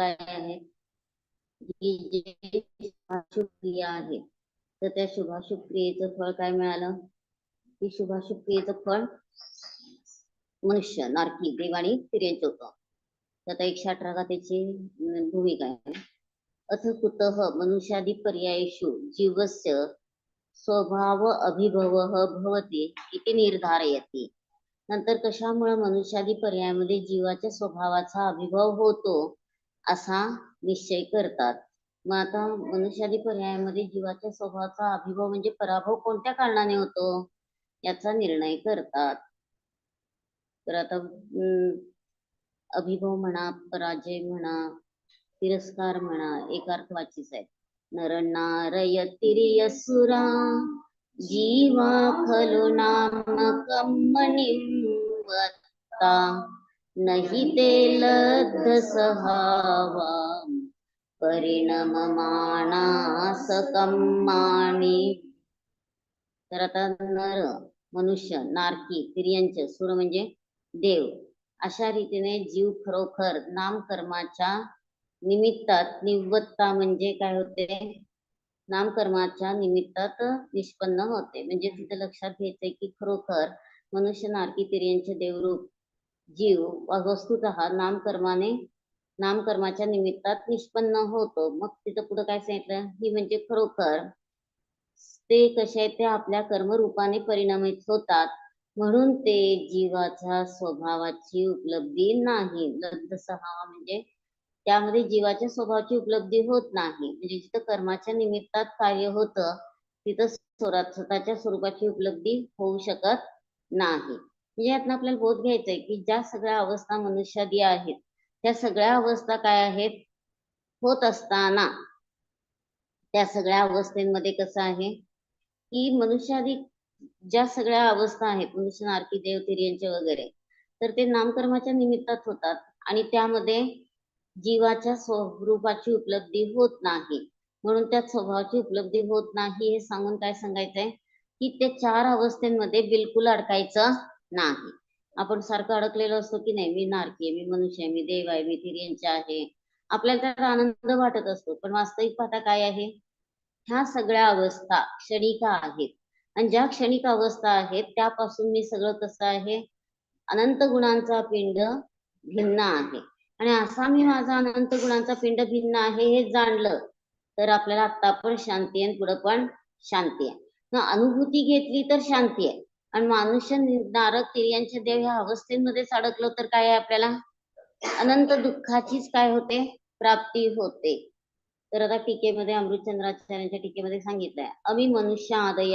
काय आहे. शुभाशुभ क्रिया तर त्या शुभाशुभ क्रियेचं फळ काय मिळालं? की शुभाशुभ क्रियेचं फळ मनुष्य नारकी देव आणि होतं. तर आता एकशे अठरा गाथेची भूमिका आहे. अथ कुतः मनुष्यादी पर्यायेषु जीवस्य स्वभाव अभिभव भवति इति निर्धारयते. नंतर कशामुळे मनुष्यादी पर्यायामध्ये जीवाच्या स्वभावाचा अभिभव होतो? असा निश्चय करतात. मग आता मनुष्यादी पर्यायामध्ये जीवाच्या स्वभावाचा अभिभव म्हणजे पराभव कोणत्या कारणाने होतो? याचा निर्णय करतात. तर आता अभिभव म्हणा पराजय म्हणा तिरस्कार म्हणा एकार्थवाचीच आहे नरनारय तिर्यसुरा जीवा खलु नाम नहि ते लब्ध सहावा. परिणममानासकं माणि तर आता नर मनुष्य नारकी तिर्यंच सुर म्हणजे देव. अशा रीतीने जीव खरोखर नामकर्माच्या निमित्तात निवत्ता म्हणजे काय होते? नामकर्माच्या निमित्तात निष्पन्न होते. म्हणजे तिथे लक्षात घ्यायचंय की खरोखर मनुष्य नारकी तिर्यांचे देवरूप जीव वस्तुत नामकर्माने नामकर्माच्या निमित्तात निष्पन्न होतो. मग तिथं पुढे काय सांगितलं? ही म्हणजे खरोखर ते कसे ते आपल्या कर्मरूपाने परिणामित होतात. म्हणून ते जीवाच्या स्वभावाची उपलब्धी नाही. लब्ध सहावा म्हणजे त्यामध्ये जीवाच्या स्वभावाची उपलब्धी होत नाही. म्हणजे जिथं कर्माच्या निमित्तात कार्य होतं तिथं स्वतःच्या स्वरूपाची उपलब्धी होऊ शकत नाही. म्हणजे यातनं आपल्याला बोध घ्यायचा आहे की ज्या सगळ्या अवस्था मनुष्यादी आहेत त्या सगळ्या अवस्था काय आहेत? होत असताना. त्या सगळ्या अवस्थेमध्ये कसं आहे? की मनुष्यादी ज्या सगळ्या अवस्था आहेत मनुष्य नारकी देवतिर्यांचे वगैरे तर ते नामकर्माच्या निमित्तात होतात आणि त्यामध्ये जीवाच्या स्वरूपाची उपलब्धी होत नाही. म्हणून त्या स्वभावाची उपलब्धी होत नाही हे सांगून काय सांगायचंय? की ते चार अवस्थेमध्ये बिलकुल अडकायचं नाही. आपण सारखं अडकलेलो असतो की नाही मी नारकी आहे मी मनुष्य आहे मी देव आहे मी तिर्यंच आहे. आपल्याला त्याचा आनंद वाटत असतो पण वास्तविक पाहता काय आहे? ह्या सगळ्या अवस्था क्षणिका आहेत. आणि ज्या क्षणिक अवस्था आहेत त्यापासून मी सगळं कसं आहे? अनंत गुणांचा पिंड भिन्न आहे. आणि असा मी माझा अनंत गुणांचा पिंड भिन्न आहे हे जाणलं तर आपल्याला आता पण शांती आहे पुढं पण शांती आहे. अनुभूती घेतली तर शांती आहे. आणि मनुष्य नारक तिर्यांच्या देव ह्या अवस्थेमध्येच अडकलो तर काय आपल्याला? अनंत दुःखाचीच काय होते? प्राप्ती होते. तर आता टीकेमध्ये अमृतचंद्राचार्यांच्या टीकेमध्ये सांगितलंय. अमी मनुष्य आदय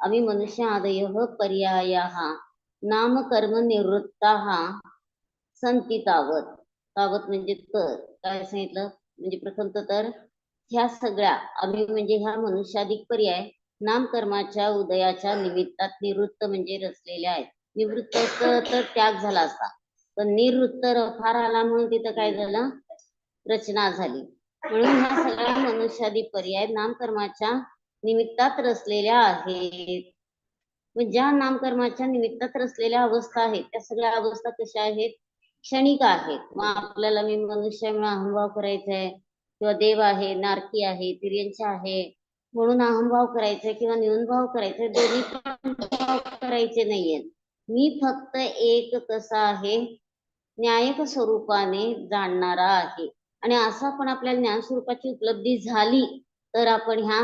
अमी मनुष्य आदय पर्याय नाम कर्म निवृत्ता संती तावत. तावत म्हणजे तर. काय सांगितलं? म्हणजे प्रथम तर. ह्या सगळ्या अभि म्हणजे ह्या मनुष्याधिक पर्याय. नामकर्माच्या उदयाच्या निमित्तात निवृत्त म्हणजे रचलेले आहेत. निवृत्त तर त्याग झाला असता. पण निवृत्त फार आला म्हणून तिथं काय झालं? रचना झाली. म्हणून ह्या सगळ्या मनुष्यादी पर्याय नामकर्माच्या निमित्तात रचलेल्या आहेत. ज्या नामकर्माच्या निमित्तात रचलेल्या अवस्था आहेत त्या सगळ्या अवस्था कशा आहेत? क्षणिक आहेत. मग आपल्याला मी मनुष्य म्हणून अहंभाव करायचा आहे किंवा देव आहे नारकी आहे तिर्यंच आहे. म्हणून अहमभाव करायचा किंवा न्यूनभाव करायचा दोन्ही पण भाव करायचे नाहीयेत. मी फक्त एक कसा आहे? न्यायक स्वरूपाने जाणणारा आहे. आणि असं आपण आपल्याला ज्ञान स्वरूपाची उपलब्धी झाली तर आपण ह्या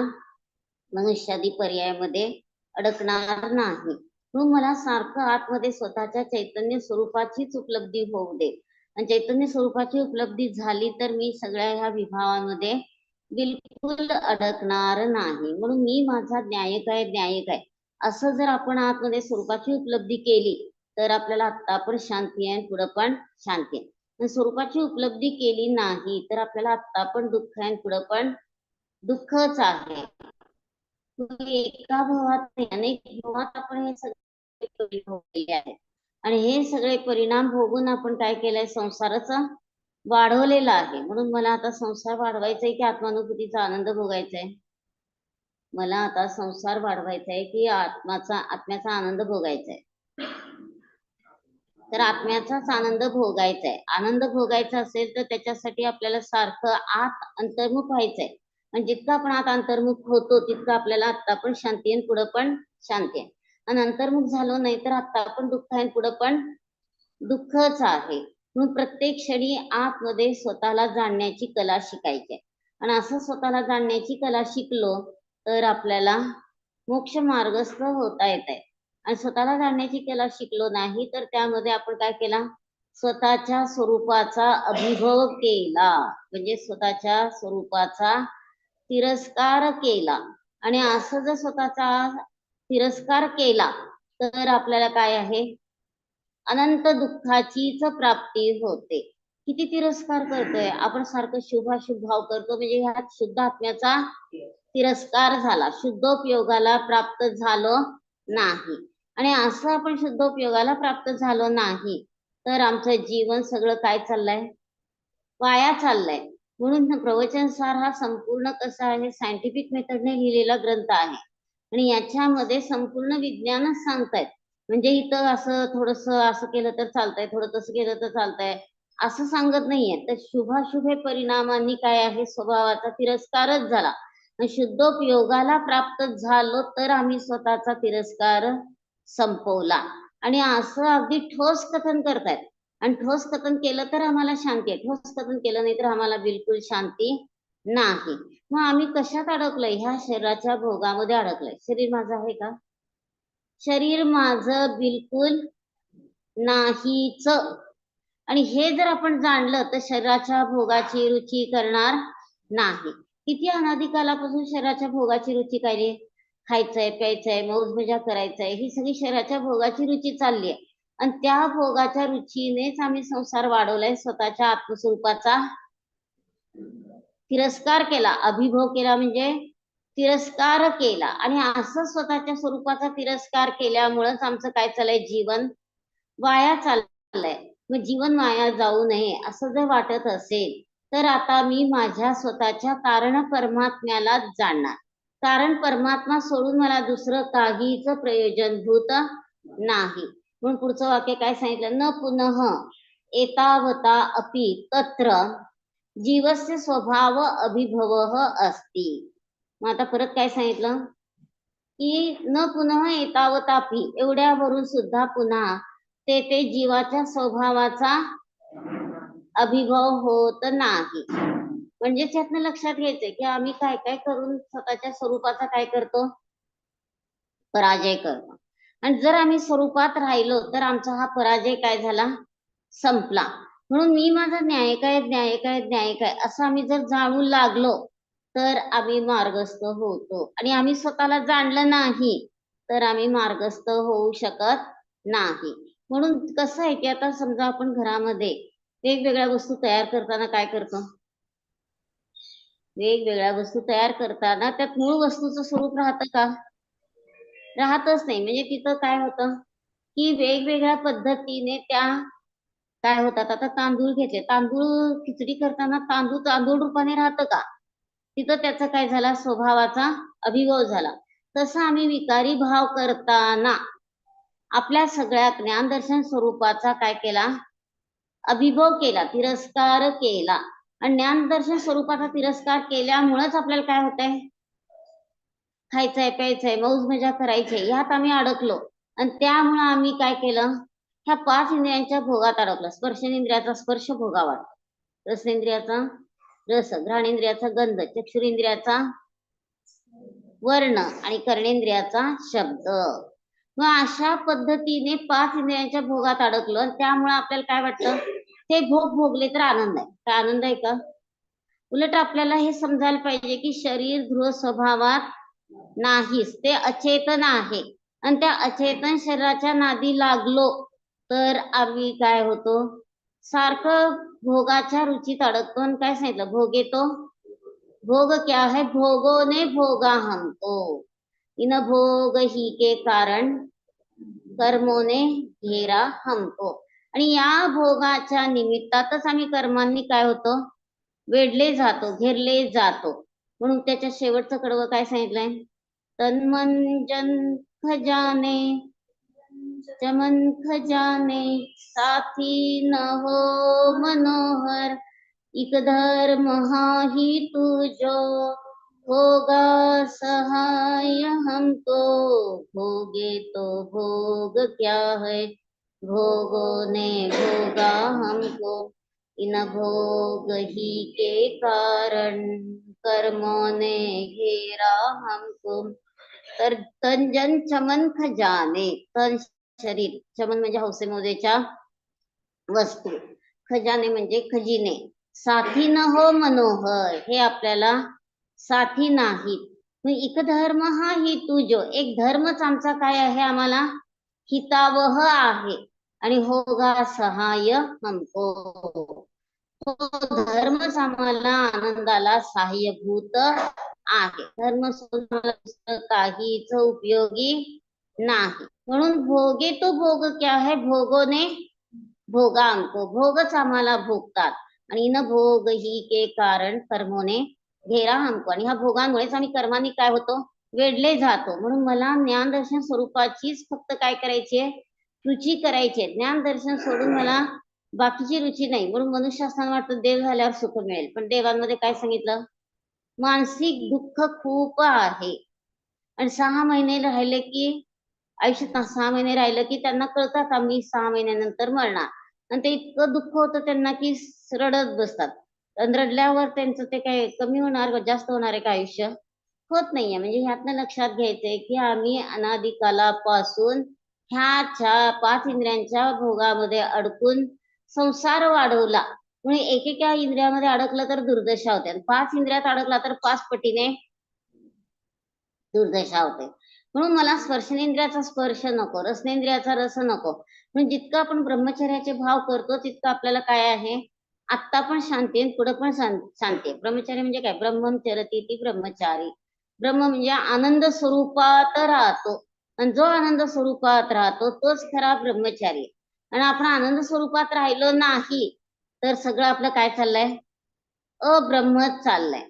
मनुष्यादी पर्यायामध्ये अडकणार नाही. म्हणून मला सारखं आतमध्ये स्वतःच्या चैतन्य स्वरूपाचीच उपलब्धी होऊ दे. आणि चैतन्य स्वरूपाची उपलब्धी झाली तर मी सगळ्या ह्या विभावांमध्ये बिलकुल अडकणार नाही. म्हणून मी माझा न्यायक आहे न्यायक आहे. असं जर आपण आतमध्ये स्वरूपाची उपलब्धी केली तर आपल्याला आत्ता पण शांती आहे पुढं पण शांती आहे. स्वरूपाची उपलब्धी केली नाही तर आपल्याला आत्ता पण दुःख आहे पुढं पण दुःखच आहे. म्हणजे एका भावात नाही अनेक भावात आपण हे सगळे भोगलेले आहेत. आणि हे सगळे परिणाम भोगून आपण काय केलंय? संसाराचा वाढवलेला आहे. म्हणून मला आता संसार वाढवायचा आहे की आत्मानुभूतीचा आनंद भोगायचा आहे मला आता संसार वाढवायचा आहे की आत्माचा आत्म्याचा आनंद भोगायचा आहे तर आत्म्याचाच आनंद भोगायचा आहे आनंद भोगायचा असेल तर त्याच्यासाठी आपल्याला सारखं आत अंतर्मुख व्हायचंय. आणि जितकं आपण आत अंतर्मुख होतो तितकं आपल्याला आता पण शांती आहे पुढं पण शांती आहे. आणि अंतर्मुख झालो नाही तर आता पण दुःख आहे पुढं पण दुःखच आहे. म्हणून प्रत्येक क्षणी आतमध्ये स्वतःला जाणण्याची कला शिकायची आहे. आणि असं स्वतःला जाणण्याची कला शिकलो तर आपल्याला मोक्ष मार्गस्थ होता येत आहे आणि स्वतःला जाणण्याची कला शिकलो नाही तर त्यामध्ये आपण काय केला? स्वतःच्या स्वरूपाचा अभिभव केला. म्हणजे स्वतःच्या स्वरूपाचा तिरस्कार केला. आणि असं जर स्वतःचा तिरस्कार केला तर आपल्याला काय आहे? अनंत दुःखाचीच प्राप्ती होते. किती तिरस्कार करतोय. आपण सारखं शुभाशुभ भाव करतो. म्हणजे ह्यात शुद्ध आत्म्याचा तिरस्कार झाला. शुद्धोपयोगाला प्राप्त झालो नाही. आणि असं आपण शुद्धोपयोगाला प्राप्त झालो नाही तर आमचं जीवन सगळं काय चाललंय? वाया चाललंय. म्हणून प्रवचनसार हा संपूर्ण कसा आहे? सायंटिफिक मेथडने लिहिलेला ग्रंथ आहे. आणि याच्यामध्ये संपूर्ण विज्ञानच सांगतायत. म्हणजे इथं असं थोडस असं केलं तर चालतंय थोडं तसं केलं तर चालतंय असं सांगत नाहीये. तर शुभाशुभे परिणामांनी काय आहे? स्वभावाचा तिरस्कारच झाला. शुद्धोपयोगाला प्राप्त झालो तर आम्ही स्वतःचा तिरस्कार संपवला. आणि असं अगदी ठोस कथन करतायत. आणि ठोस कथन केलं तर आम्हाला शांती आहे. ठोस कथन केलं नाही तर आम्हाला बिलकुल शांती नाही. मग आम्ही कशात अडकलोय? ह्या शरीराच्या भोगामध्ये अडकलोय. शरीर माझं आहे का? शरीर माझं बिलकुल नाहीच. आणि हे जर आपण जाणलं तर शरीराच्या भोगाची रुची करणार नाही. किती अनादी कालापासून शरीराच्या भोगाची रुची काय खायचंय प्यायचंय मौज मजा करायचंय ही सगळी शरीराच्या भोगाची रुची चालली आहे आणि त्या भोगाच्या रुचीनेच आम्ही संसार वाढवलाय स्वतःच्या आत्मस्वरूपाचा तिरस्कार केला अभिभव केला म्हणजे तिरस्कार केला. आणि असं स्वतःच्या स्वरूपाचा तिरस्कार केल्यामुळंच आमचं काय चाललंय? जीवन वाया चाललंय. मग जीवन वाया जाऊ नये असं जर वाटत असेल तर आता मी माझ्या स्वतःच्या कारण परमात्म्यालाच जाणणार. कारण परमात्मा सोडून मला दुसरं काहीच प्रयोजनभूत नाही. म्हणून पुढचं वाक्य काय सांगितलं? न पुनः एतावता अपि तत्र जीवस्य स्वभाव अभिभव अस्ति. मग आता परत काय सांगितलं? की न पुनः एतावतापी एवढ्यावरून सुद्धा पुन्हा ते ते जीवाच्या स्वभावाचा अभिभव होत नाही. म्हणजे त्यातनं लक्षात घ्यायचंय की आम्ही काय काय करून स्वतःच्या स्वरूपाचा काय करतो? पराजय करतो. आणि जर आम्ही स्वरूपात राहिलो तर आमचा हा पराजय काय झाला? संपला. म्हणून मी माझा न्याय काय न्याय काय न्याय काय असं आम्ही जर जाणू लागलो तर आम्ही मार्गस्थ होतो. आणि आम्ही स्वतःला जाणलं नाही तर आम्ही मार्गस्थ होऊ शकत नाही. म्हणून कसं आहे की आता समजा आपण घरामध्ये वेगवेगळ्या वस्तू तयार करताना काय करतो? वेगवेगळ्या वस्तू तयार करताना त्यात मूळ वस्तूचं स्वरूप राहतं का? राहतच नाही. म्हणजे तिथं काय होतं? की वेगवेगळ्या पद्धतीने त्या काय होतात? आता तांदूळ घेतले. तांदूळ खिचडी करताना तांदूळ तांदूळ रूपाने राहतं का? तिथं त्याचा काय झाला? स्वभावाचा अभिभव झाला. तसा आम्ही विकारी भाव करताना आपल्या सगळ्या ज्ञानदर्शन स्वरूपाचा काय केला? अभिभव केला तिरस्कार केला. आणि ज्ञानदर्शन स्वरूपाचा तिरस्कार केल्यामुळेच आपल्याला काय होतंय? खायचंय प्यायचंय मौज मजा करायचंय ह्यात आम्ही अडकलो. आणि त्यामुळं आम्ही काय केलं? ह्या पाच इंद्रियांच्या भोगात अडकला. स्पर्श इंद्रियाचा स्पर्श भोगा वाटतो रसेंद्रियाचा रस घ्राणेंद्रियाचा गंध चक्षुरेंद्रियाचा वर्ण आणि कर्णेंद्रियाचा शब्द. मग अशा पद्धतीने पाच इंद्रियांच्या भोगात अडकलो आणि त्यामुळे आपल्याला काय वाटतं? ते भोग भोगले तर आनंद आहे. काय आनंद आहे का? उलट आपल्याला हे समजायला पाहिजे की शरीर ध्रुव स्वभावात नाहीच ते अचेतन आहे. आणि त्या अचेतन शरीराच्या नादी लागलो तर आम्ही काय होतो? सारखं भोगाच्या रुचीत अडकतो आणि काय सांगितलं? भोग येतो? भोग क्या है? भोगो ने भोगा हमको इन भोग ही के कारण कर्मोने घेरा हमको आणि या भोगाच्या निमित्तातच आम्ही कर्मांनी काय होतो? वेढले जातो घेरले जातो. म्हणून त्याच्या शेवटचं कडवं काय सांगितलंय? तन्मन जन खजाने चमन खजाने साथी न हो मनोहर। इक धर्म हाही तुझो होगा सहाय हमको। भोगे तो भोग क्या है? भोगो ने भोगा हमको। इन भोग ही के कारण कर्मों ने घेरा हमको। तर तन जन चमन खजाने शरीर चमन म्हणजे हौसेमोजेच्या वस्तू. खजाने म्हणजे खजिने. साथी न हो मनोहर हे आपल्याला साथी नाहीत. एक धर्म हा ही तुझो एक धर्मच आमचा काय आहे आम्हाला? हितावह आहे. आणि होगा सहाय्य हमको. तो धर्मच आम्हाला आनंदाला सहाय्यभूत आहे. धर्म सोडून काहीच उपयोगी नाही. म्हणून भोगे तो भोग क्या है? भोगोने भोगा हमको भोगच आम्हाला भोगतात. आणि न भोग ही के कारण कर्मोने घेरा अंको. आणि ह्या भोगांमुळेच आम्ही कर्माने काय होतो? वेढले जातो. म्हणून मला ज्ञान दर्शन स्वरूपाचीच फक्त काय करायची आहे? रुची करायची आहे. ज्ञान दर्शन सोडून मला बाकीची रुची नाही. म्हणून मनुष्य असताना वाटतं देव झाल्यावर सुख मिळेल. पण देवांमध्ये काय सांगितलं? मानसिक दुःख खूप आहे. आणि सहा महिने राहिले की आयुष्यात सहा महिने राहिलं की त्यांना कळतात आम्ही सहा महिन्यानंतर मरणार? आणि ते इतकं दुःख होतं त्यांना की रडत बसतात. आणि रडल्यावर त्यांचं ते काय कमी होणार जास्त होणार आहे का आयुष्य? होत नाहीये. म्हणजे ह्यातनं लक्षात घ्यायचंय की आम्ही अनादिकालापासून ह्याच्या पाच इंद्रियांच्या भोगामध्ये अडकून संसार वाढवला. म्हणजे एकेका इंद्रियामध्ये अडकलं तर दुर्दशा होते. आणि पाच इंद्रियात अडकला तर पाच पटीने दुर्दशा होते. म्हणून मला स्पर्शनेंद्रियाचा स्पर्श नको रसनेंद्रियाचा रस नको. म्हणून जितकं आपण ब्रह्मचर्याचे भाव करतो तितकं आपल्याला काय आहे? आत्ता पण शांती आहे पुढे पण शांती ब्रह्मचारी म्हणजे काय? ब्रह्मचरती ती ब्रह्मचारी. ब्रह्म म्हणजे आनंद स्वरूपात राहतो. आणि जो आनंद स्वरूपात राहतो तोच खरा ब्रह्मचारी आणि आपण आनंद स्वरूपात राहिलो नाही तर सगळं आपलं काय चाललंय? अब्रह्मच चाललंय.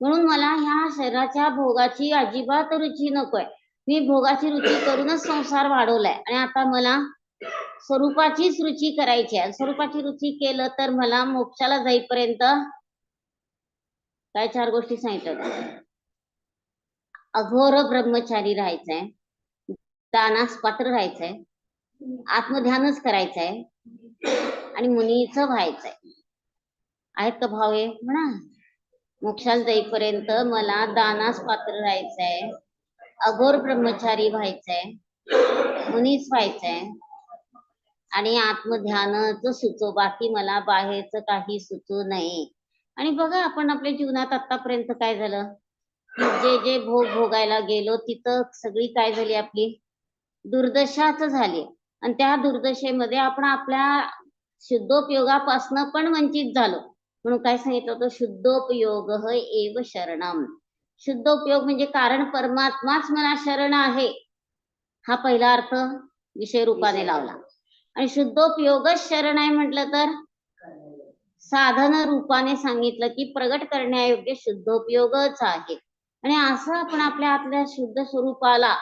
म्हणून मला ह्या शरीराच्या भोगाची अजिबात रुची नकोय. मी भोगाची रुची करूनच संसार वाढवलाय. आणि आता मला स्वरूपाचीच रुची करायची आहे. स्वरूपाची रुची केलं तर मला मोक्षाला जाईपर्यंत काय चार गोष्टी सांगितल्या अघोर ब्रह्मचारी राहायचंय. दानास पात्र राहायचंय. आत्मध्यानच करायचंय. आणि मुनीच व्हायचंय. आहेत का भाव हे? म्हणा. मोक्षाला जाईपर्यंत मला दानास पात्र राहायचंय. अघोर ब्रह्मचारी व्हायचंय मुनीच व्हायचंय आणि आत्मध्यानच सुचो बाकी मला बाहेरच काही सुचू नये आणि बघा आपण आपल्या जीवनात आतापर्यंत काय झालं? जे जे भोग भोगायला गेलो तिथं सगळी काय झाली आपली? दुर्दशाच झाली. आणि त्या दुर्दशेमध्ये आपण आपल्या शुद्धोपयोगापासनं पण वंचित झालो. म्हणून काय सांगितलं होतं? शुद्धोपयोग एव शरणम. शुद्धोपयोग म्हणजे कारण परमात्माच मला शरण आहे. हा पहिला अर्थ विषय रूपाने लावला. आणि शुद्धोपयोगच शरण आहे म्हटलं तर? साधन रूपाने सांगितलं की प्रगट करण्यायोग्य शुद्धोपयोगच आहे. आणि असं आपण आपल्या आपल्या शुद्ध स्वरूपाला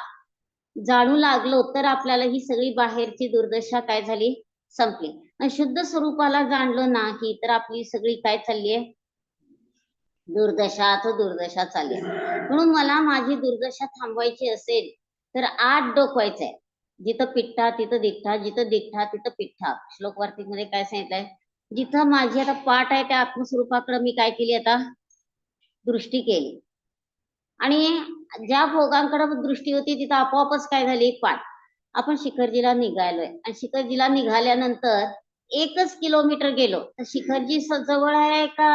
जाणू लागलो तर आपल्याला ही सगळी बाहेरची दुर्दशा काय झाली? संपली. आणि शुद्ध स्वरूपाला जाणलो नाही तर आपली सगळी काय चालली आहे? दुर्दशाच दुर्दशा चालली म्हणून मला माझी दुर्दशा थांबवायची असेल तर आत डोकवायचंय. जिथं पिठ्ठा तिथं दिठ्ठा जिथं दिठ्ठा तिथं पिठ्ठा. श्लोक वार्तिकमध्ये काय सांगितलंय? जिथं माझी आता पाठ आहे त्या आत्मस्वरूपाकडे मी काय केली आता? दृष्टी केली. आणि ज्या भोगांकडे दृष्टी होती तिथं आपोआपच काय झाली? पाठ. आपण शिखरजीला निघालोय. आणि शिखरजीला निघाल्यानंतर एकच किलोमीटर गेलो. तर शिखरजी जवळ आहे का?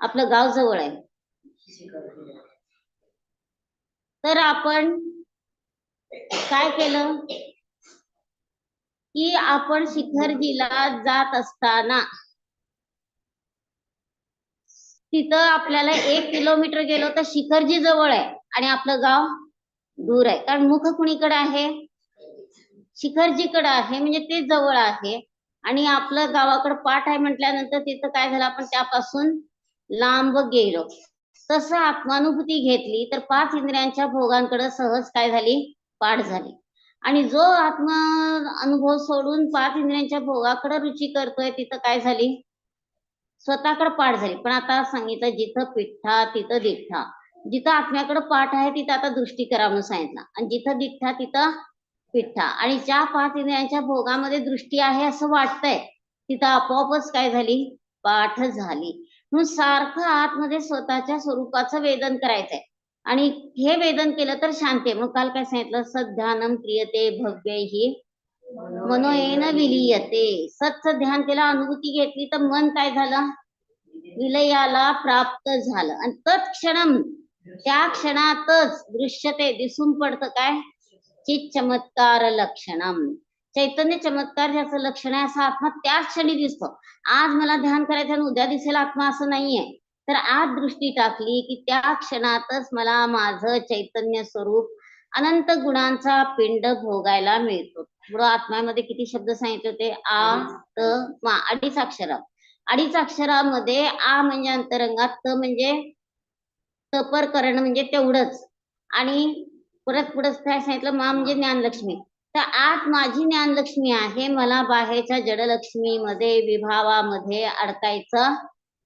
आपलं गाव जवळ आहे. तर आपण काय केलं? की आपण शिखरजीला जात असताना तिथं आपल्याला एक किलोमीटर गेलो तर शिखरजी जवळ आहे आणि आपलं गाव दूर आहे. कारण मुख कुणीकडे आहे? शिखरजीकडे आहे म्हणजे ते जवळ आहे. आणि आपलं गावाकडे पाठ आहे म्हटल्यानंतर तिथं काय झालं? आपण त्यापासून लांब गेलो. तसं आत्मानुभूती घेतली तर पाच इंद्रियांच्या भोगांकडे सहज काय झाली? पाठ झाली. आणि जो आत्म अनुभव सोडून पाच इंद्रियांच्या भोगाकडे रुची करतोय तिथं काय झाली? स्वतःकडे पाठ झाली. पण आता सांगितलं जिथं पिठ्ठा तिथं दिठ्ठा. जिथं आत्म्याकडे पाठ आहे तिथं आता दृष्टी करा म्हणून सांगितलं. आणि जिथं दिठ्ठा तिथं पिठ्ठा. आणि ज्या पाच इंद्रियांच्या भोगामध्ये दृष्टी आहे असं वाटतंय तिथं आपोआपच काय झाली? पाठ झाली. म्हणून सारखं आतमध्ये स्वतःच्या स्वरूपाचं वेदन करायचंय. आणि हे वेदन केलं तर शांती आहे. मग काल काय सांगितलं? सध्यानम क्रियते भव्य ही मनोयेन विलीयते. सतचं ध्यान केलं अनुभूती घेतली तर मन काय झालं? विलयाला प्राप्त झालं. आणि तत्क्षण त्या क्षणातच दृश्यते दिसून पडतं काय? चित चमत्कार लक्षणम. चैतन्य चमत्कार ज्याचं लक्षण आहे असा आत्मा त्याच क्षणी दिसतो. आज मला ध्यान करायचं आणि उद्या दिसेल आत्मा असं नाहीये. तर आज दृष्टी टाकली की त्या क्षणातच मला माझं चैतन्य स्वरूप अनंत गुणांचा पिंड भोगायला मिळतो. बरोबर आत्म्यामध्ये किती शब्द सांगितले होते? आ त मा अडीच अक्षर. अडीच अक्षरामध्ये आ म्हणजे अंतरंगात त म्हणजे तपर करणं म्हणजे तेवढंच. आणि परत पुढे काय सांगितलं? मा म्हणजे ज्ञानलक्ष्मी. तर आत माझी ज्ञानलक्ष्मी आहे. मला बाहेरच्या जडलक्ष्मीमध्ये विभावामध्ये अडकायचं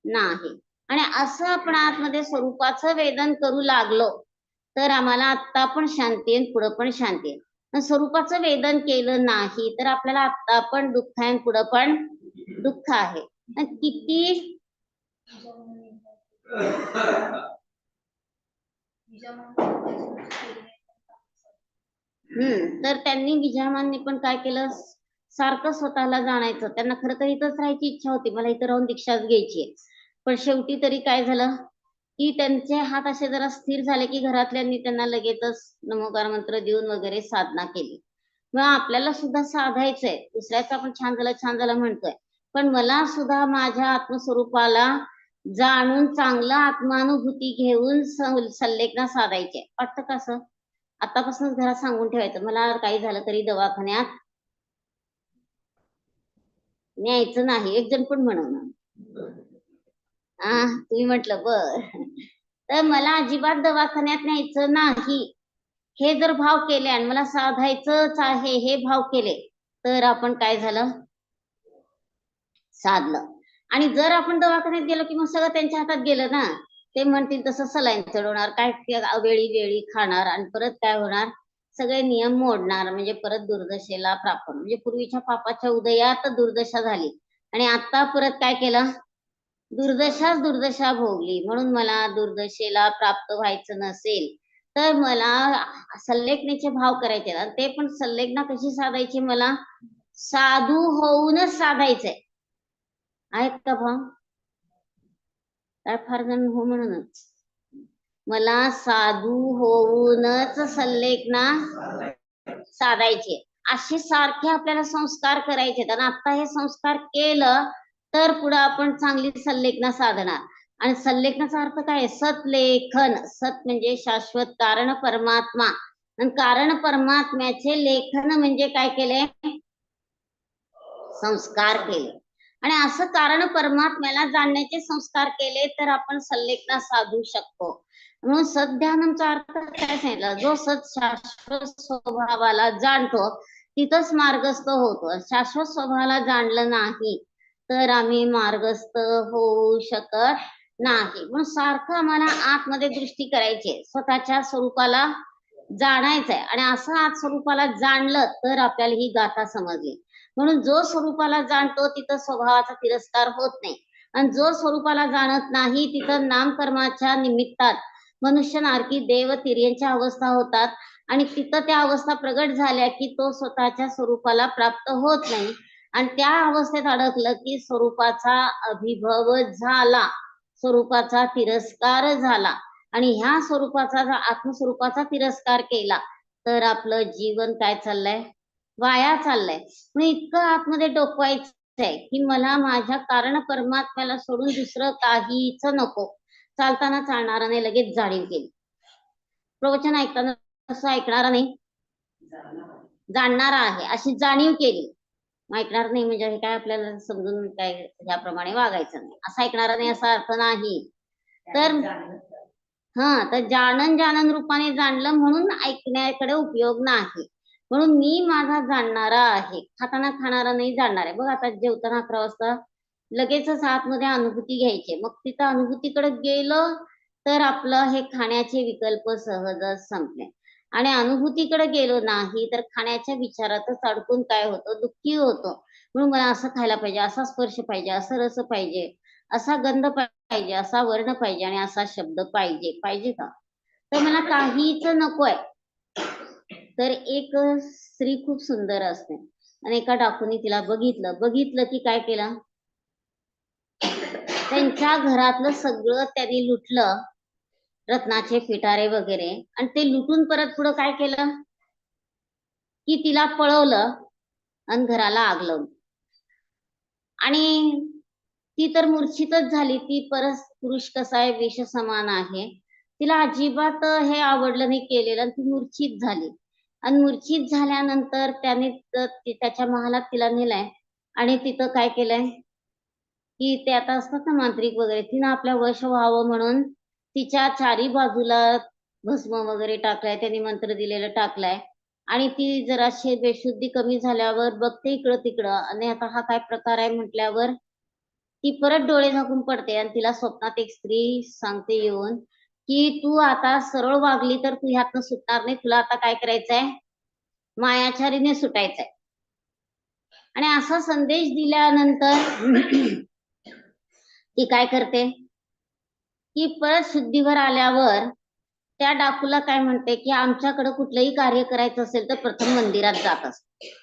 नाही. आणि असं आपण आतमध्ये स्वरूपाचं वेदन करू लागलो तर आम्हाला आता पण शांती आहे पुढं पण शांती आहे पण स्वरूपाचं वेदन केलं नाही तर आपल्याला आता पण दुःख आहे पुढं पण दुःख आहे. किती हम्म. तर त्यांनी विजयमाननी पण काय केलं? सारखं स्वतःला जाणायचं. त्यांना खरं तर इथंच राहायची इच्छा होती. मला इथं राहून दीक्षाच घ्यायची पण शेवटी तरी काय झालं? की त्यांचे हात असे जरा स्थिर झाले की घरातल्यांनी त्यांना लगेचच नमोकार मंत्र देऊन वगैरे साधना केली. मग आपल्याला सुद्धा साधायचंय. दुसऱ्याचं आपण छान झालं छान झालं म्हणतोय. पण मला सुद्धा माझ्या आत्मस्वरूपाला जाणून चांगलं आत्मानुभूती घेऊन सल्लेखना साधायचे वाटतं कसं आतापासूनच घरात सांगून ठेवायचं. मला काही झालं तरी दवाखान्यात न्यायचं नाही. एक जण पण म्हणून आ तुम्ही म्हटलं बर. तर मला अजिबात दवाखान्यात न्यायचं नाही. हे जर भाव केले आणि मला साधायचंच आहे हे भाव केले तर आपण काय झालं? साधलं. आणि जर आपण दवाखान्यात गेलो की मग सगळं त्यांच्या हातात गेलं ना ते म्हणतील तसं सलाईन चढवणार काय वेळी वेळी खाणार आणि परत काय होणार? सगळे नियम मोडणार म्हणजे परत दुर्दशेला प्राप्त. म्हणजे पूर्वीच्या पापाच्या उदयात दुर्दशा झाली. आणि आता परत काय केलं? दुर्दशाच दुर्दशा भोगली. म्हणून मला दुर्दशेला प्राप्त व्हायचं नसेल तर मला सल्लेखनेचे भाव करायचे आणि ते पण सल्लेखना कशी साधायची मला? साधू होऊनच साधायचंय. आहेत का भाव? काय फार जण हो म्हणूनच. मला साधू होऊनच सल्लेखना साधायचे. असे सारखे आपल्याला संस्कार करायचे. आणि आता हे संस्कार केलं तर पुढे आपण चांगली संलेखना साधणार. आणि संलेखनाचा अर्थ काय आहे? सतलेखन. सत म्हणजे शाश्वत कारण परमात्मा. आणि कारण परमात्म्याचे लेखन म्हणजे काय केले संस्कार केले. आणि असं कारण परमात्म्याला जाणण्याचे संस्कार केले तर आपण सल्लेखना साधू शकतो. म्हणून सध्यानंचा अर्थ काय सांगितलं? जो सत शाश्वत स्वभावाला जाणतो तिथंच मार्गस्थ होतो. शाश्वत स्वभावाला जाणलं नाही तर आम्ही मार्गस्थ होऊ शकत नाही. म्हणून सारखं आम्हाला आतमध्ये दृष्टी करायची आहे. स्वतःच्या स्वरूपाला जाणायचंय. आणि असं आत स्वरूपाला जाणलं तर आपल्याला ही गाथा समजली. म्हणून जो स्वरूपाला जाणतो तिथं स्वभावाचा तिरस्कार होत नाही. आणि जो स्वरूपाला जाणत नाही तिथं नामकर्माच्या निमित्तात मनुष्य नारकी देव तिर्यांच्या अवस्था होतात. आणि तिथं त्या अवस्था प्रगट झाल्या की तो स्वतःच्या स्वरूपाला प्राप्त होत नाही. आणि त्या अवस्थेत अडकलं की स्वरूपाचा अभिभव झाला. स्वरूपाचा तिरस्कार झाला. आणि ह्या स्वरूपाचा जर आत्मस्वरूपाचा तिरस्कार केला. तर आपलं जीवन काय चाललंय? वाया चाललंय. म्हणून इतकं आतमध्ये डोकवायचं आहे की मला माझ्या कारण परमात्म्याला सोडून दुसरं काहीच नको. चालताना चालणारा नाही लगेच जाणीव केली. प्रवचन ऐकताना असं ऐकणारा नाही. जाणणारा आहे. अशी जाणीव केली. मग ऐकणार नाही म्हणजे हे काय आपल्याला समजून काय ह्याप्रमाणे वागायचं नाही. असं ऐकणारा नाही असा अर्थ नाही. तर हा तर जानन जानन रूपाने जाणलं म्हणून ऐकण्याकडे उपयोग नाही. म्हणून मी माझा जाणणारा आहे. खाताना खाणारा नाही जाणणार आहे. बघ आता जेवताना अकरा वाजता लगेचच आतमध्ये अनुभूती घ्यायची. मग तिथं अनुभूतीकडे गेलं तर आपलं हे खाण्याचे विकल्प सहजच संपले. आणि अनुभूतीकडे गेलो नाही तर खाण्याच्या विचारातच अडकून काय होतं? दुःखी होतो. म्हणून मला असं खायला पाहिजे असा स्पर्श पाहिजे असं रस पाहिजे असा गंध पाहिजे असा वर्ण पाहिजे आणि असा शब्द पाहिजे पाहिजे का? तर मला काहीच नकोय. तर एक स्त्री खूप सुंदर असते. आणि एका डाकूने तिला बघितलं. बघितलं की काय केलं? त्यांच्या घरातलं सगळं त्यांनी लुटलं. रत्नाचे पिटारे वगैरे. आणि ते लुटून परत पुढं काय केलं? की तिला पळवलं आणि घराला आग लावली आणि ती तर मूर्छितच झाली. ती परत पुरुष कसा आहे? विष समान आहे. तिला अजिबात हे आवडलं नाही केलेलं. आणि ती मूर्छित झाली. आणि मूर्छित झाल्यानंतर त्याने त्याच्या महालात तिला नेलाय. आणि तिथं काय केलंय? की ते आता असतात ना मांत्रिक वगैरे तिनं आपल्या वश व्हावं म्हणून तिच्या चारी बाजूला भस्म वगैरे टाकलाय त्यांनी मंत्र दिलेलं टाकलाय. आणि ती जराशी बेशुद्धी कमी झाल्यावर बघते इकडं तिकडं. आणि आता हा काय प्रकार आहे म्हटल्यावर ती परत डोळे झाकून पडते आणि तिला स्वप्नात एक स्त्री सांगते येऊन की तू आता सरळ वागली तर तू ह्यातनं सुटणार नाही. तुला आता काय करायचंय? मायाचारीने सुटायचंय. आणि असा संदेश दिल्यानंतर ती काय करते? की परत शुद्धीवर आल्यावर त्या डाकूला काय म्हणते की आमच्याकडे कुठलंही कार्य करायचं असेल तर प्रथम मंदिरात जात असते.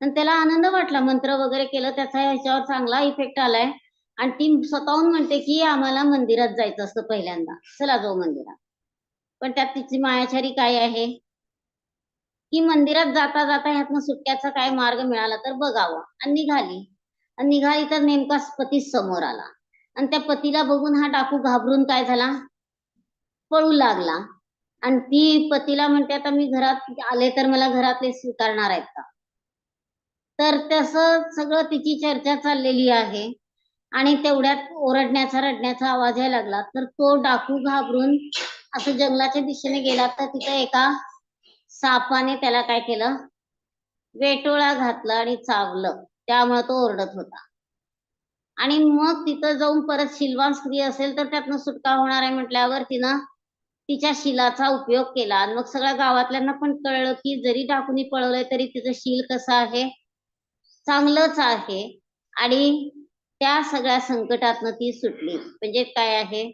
आणि त्याला आनंद वाटला. मंत्र वगैरे केलं त्याचा ह्याच्यावर चांगला इफेक्ट आलाय. आणि ती स्वतःहून म्हणते की आम्हाला मंदिरात जायचं असतं पहिल्यांदा. चला जाऊ मंदिरात. पण त्यात तिची मायाचारी काय आहे? की मंदिरात जाता जाता ह्यातनं सुटक्याचा काय मार्ग मिळाला तर बघावं. आणि निघाली. आणि निघाली तर नेमकाच पती समोर आला. आणि त्या पतीला बघून हा डाकू घाबरून काय झाला? पळू लागला. आणि ती पतीला म्हणते आता मी घरात आले तर मला घरातले स्वीकारणार आहेत का? तर तसं सगळं तिची चर्चा चाललेली आहे. आणि तेवढ्यात ओरडण्याचा रडण्याचा आवाज यायला लागला. तर तो डाकू घाबरून असं जंगलाच्या दिशेने गेला तर तिथं एका सापाने त्याला काय केलं? वेटोळा घातला आणि चावलं. त्यामुळे तो ओरडत होता. आणि मग तिथं जाऊन परत शिलवान स्त्री असेल तर त्यातनं सुटका होणार आहे म्हटल्यावर तिनं तिच्या शिलाचा उपयोग केला. आणि मग सगळ्या गावातल्यांना पण कळलं की जरी डाकूनी पळवलंय तरी तिचं शील कसं आहे? चांगलंच आहे. आणि त्या सगळ्या संकटातनं ती सुटली. म्हणजे काय आहे?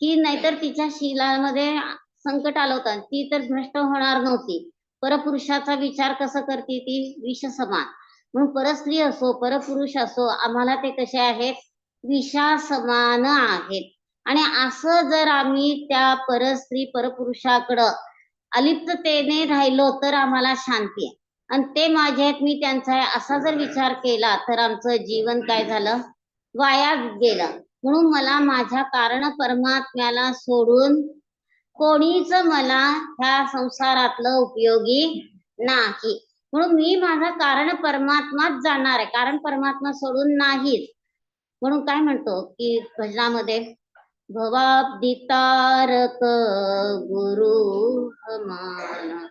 की नाहीतर तिच्या शिलामध्ये संकट आलं होतं ती तर भ्रष्ट होणार नव्हती. परपुरुषाचा विचार कसं करते ती? विष समान. म्हणून परस्त्री असो परपुरुष असो आम्हाला ते कसे आहेत? विषा समान आहेत. आणि असं जर आम्ही त्या परस्त्री परपुरुषाकडं अलिप्ततेने राहिलो तर आम्हाला शांती आहे. आणि ते माझे आहेत मी त्यांचा आहे असा जर विचार केला तर आमचं जीवन काय झालं? वाया गेलं. म्हणून मला माझ्या कारण परमात्म्याला सोडून कोणीच मला ह्या संसारातलं उपयोगी नाही. म्हणून मी माझा कारण परमात्माच जाणार आहे. कारण परमात्मा सोडून नाहीच. म्हणून काय म्हणतो की भजनामध्ये भवाब्दितारक गुरु हमाना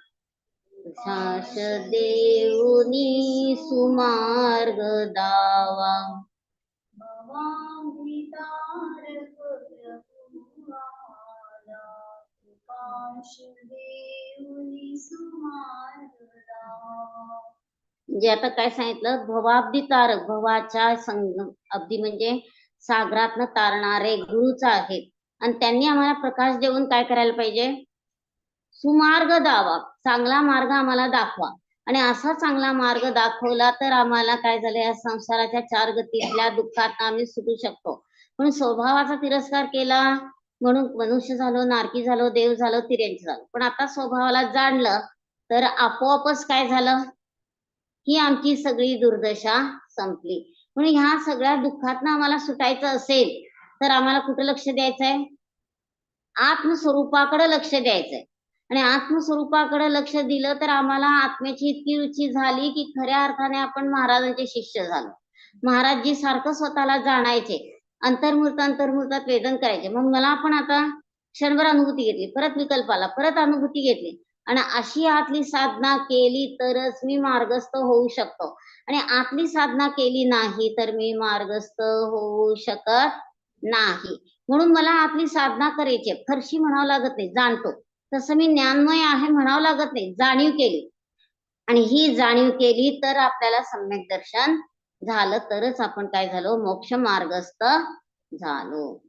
शास देऊनी सुमार्ग दावा. म्हणजे आता काय सांगितलं? भवाब्दी तारक भवाच्या संग अब्दी म्हणजे सागरातन तारणारे गुरुच आहेत. आणि त्यांनी आम्हाला प्रकाश देऊन काय करायला पाहिजे? सुमार्ग दावा. चांगला मार्ग आम्हाला दाखवा. आणि असा चांगला मार्ग दाखवला तर आम्हाला काय झालं या संसाराच्या चार गतीतल्या दुःखात आम्ही सुटू शकतो. म्हणून स्वभावाचा तिरस्कार केला म्हणून मनुष्य झालो नारकी झालो देव झालो तिर्यांची झालो. पण आता स्वभावाला जाणलं तर आपोआपच काय झालं? ही आमची सगळी दुर्दशा संपली. म्हणून ह्या सगळ्या दुःखातनं आम्हाला सुटायचं असेल तर आम्हाला कुठं लक्ष द्यायचंय? आत्मस्वरूपाकडे लक्ष द्यायचंय. आणि आत्मस्वरूपाकडे लक्ष दिलं तर आम्हाला आत्म्याची इतकी रुची झाली की खऱ्या अर्थाने आपण महाराजांचे शिष्य झालो. महाराजजी सारखं स्वतःला जाणायचे. अंतर्मूर्त अंतर्मुहूर्तात वेदन करायचे. मग मला आपण आता क्षणभर अनुभूती घेतली. परत विकल्प आला परत अनुभूती घेतली. आणि अशी आतली साधना केली तरच मी मार्गस्थ होऊ शकतो. आणि आतली साधना केली नाही तर मी मार्गस्थ होऊ शकत नाही. म्हणून मला आतली साधना करायची फरशी म्हणावं लागत नाही. जाणतो. तसं मी ज्ञानमय आहे म्हणावं लागत नाही. जाणीव केली. आणि ही जाणीव केली तर आपल्याला सम्यक दर्शन झालं तरच आपण काय झालो? मोक्ष मार्गस्थ झालो.